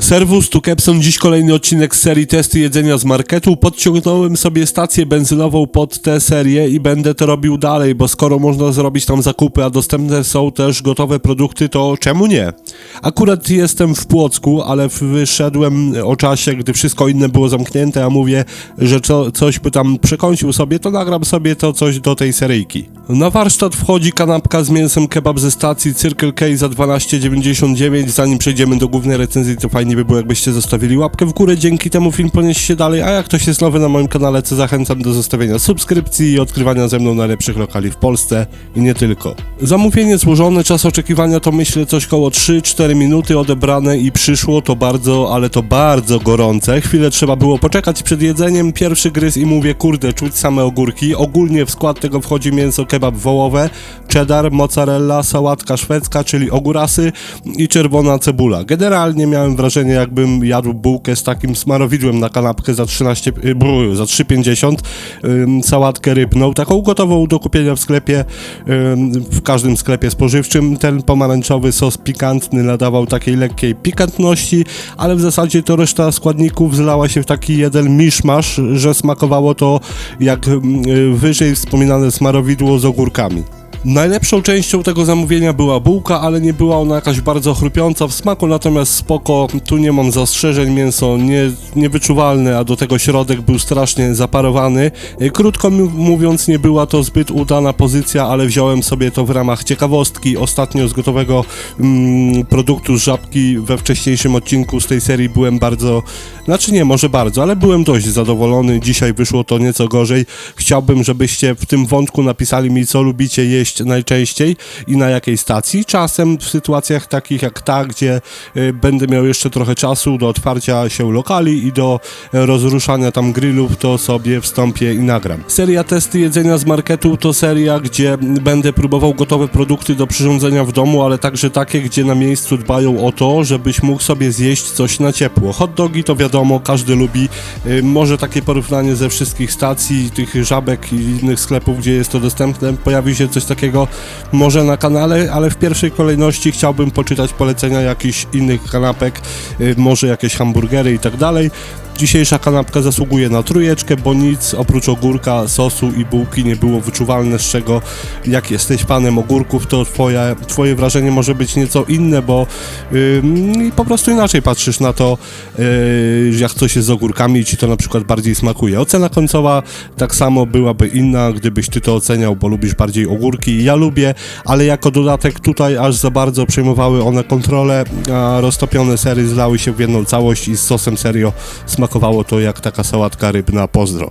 Serwus, tu Kepson, dziś kolejny odcinek z serii testy jedzenia z marketu. Podciągnąłem sobie stację benzynową pod tę serię i będę to robił dalej, bo skoro można zrobić tam zakupy, a dostępne są też gotowe produkty, to czemu nie? Akurat jestem w Płocku, ale wyszedłem o czasie, gdy wszystko inne było zamknięte, a mówię, że co, coś by tam przekąsił sobie, to nagram sobie to coś do tej seryjki. Na warsztat wchodzi kanapka z mięsem kebab ze stacji Circle K za 12,99. Zanim przejdziemy do głównej recenzji, to fajnie by było, jakbyście zostawili łapkę w górę. Dzięki temu film poniesie się dalej. A jak ktoś jest nowy na moim kanale, to zachęcam do zostawienia subskrypcji i odkrywania ze mną najlepszych lokali w Polsce i nie tylko. Zamówienie złożone, czas oczekiwania to myślę coś koło 3-4 minuty odebrane i przyszło to bardzo, ale to bardzo gorące. Chwilę trzeba było poczekać przed jedzeniem. Pierwszy gryz i mówię, kurde, czuć same ogórki. Ogólnie w skład tego wchodzi mięso kebab wołowe, cheddar, mozzarella, sałatka szwedzka, czyli ogórasy i czerwona cebula. Generalnie miałem wrażenie, jakbym jadł bułkę z takim smarowidłem na kanapkę za 13, y, bru, za 3,50, ym, sałatkę rybną, taką gotową do kupienia w sklepie, w każdym sklepie spożywczym. Ten pomarańczowy sos pikantny nadawał takiej lekkiej pikantności, ale w zasadzie to reszta składników zlała się w taki jeden miszmasz, że smakowało to jak y, wyżej wspominane smarowidło z ogórkami. Najlepszą częścią tego zamówienia była bułka, ale nie była ona jakaś bardzo chrupiąca w smaku, natomiast spoko, tu nie mam zastrzeżeń, mięso nie, niewyczuwalne, a do tego środek był strasznie zaparowany. E, Krótko mówiąc, nie była to zbyt udana pozycja, ale wziąłem sobie to w ramach ciekawostki. Ostatnio z gotowego mm, produktu z żabki we wcześniejszym odcinku z tej serii byłem bardzo, znaczy nie, może bardzo, ale byłem dość zadowolony. Dzisiaj wyszło to nieco gorzej. Chciałbym, żebyście w tym wątku napisali mi, co lubicie jeść najczęściej i na jakiej stacji. Czasem w sytuacjach takich jak ta, gdzie y, będę miał jeszcze trochę czasu do otwarcia się lokali i do e, rozruszania tam grillów, to sobie wstąpię i nagram. Seria testy jedzenia z marketu to seria, gdzie będę próbował gotowe produkty do przyrządzenia w domu, ale także takie, gdzie na miejscu dbają o to, żebyś mógł sobie zjeść coś na ciepło. Hot dogi to wiadomo, każdy lubi. Y, Może takie porównanie ze wszystkich stacji, tych żabek i innych sklepów, gdzie jest to dostępne, pojawi się coś takiego może na kanale, ale w pierwszej kolejności chciałbym poczytać polecenia jakichś innych kanapek, y, może jakieś hamburgery i tak dalej. Dzisiejsza kanapka zasługuje na trójeczkę, bo nic oprócz ogórka, sosu i bułki nie było wyczuwalne, z czego jak jesteś fanem ogórków, to twoje, twoje wrażenie może być nieco inne, bo ym, po prostu inaczej patrzysz na to, yy, jak coś jest z ogórkami i ci to na przykład bardziej smakuje. Ocena końcowa tak samo byłaby inna, gdybyś ty to oceniał, bo lubisz bardziej ogórki. Ja lubię, ale jako dodatek tutaj aż za bardzo przejmowały one kontrolę, a roztopione sery zlały się w jedną całość i z sosem serio smakowało to jak taka sałatka rybna. Pozdro.